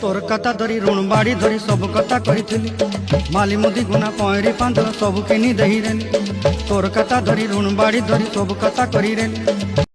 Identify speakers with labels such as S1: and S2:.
S1: তোর কথা ধরি ঋণ বাড়ি ধরি সব কথা কইলি মালি মুদি গুনা পয়রি পাঁদল সব কিনি দেহি রে তোর কথা ধরি ঋণ বাড়ি ধরি সব কথা করি রে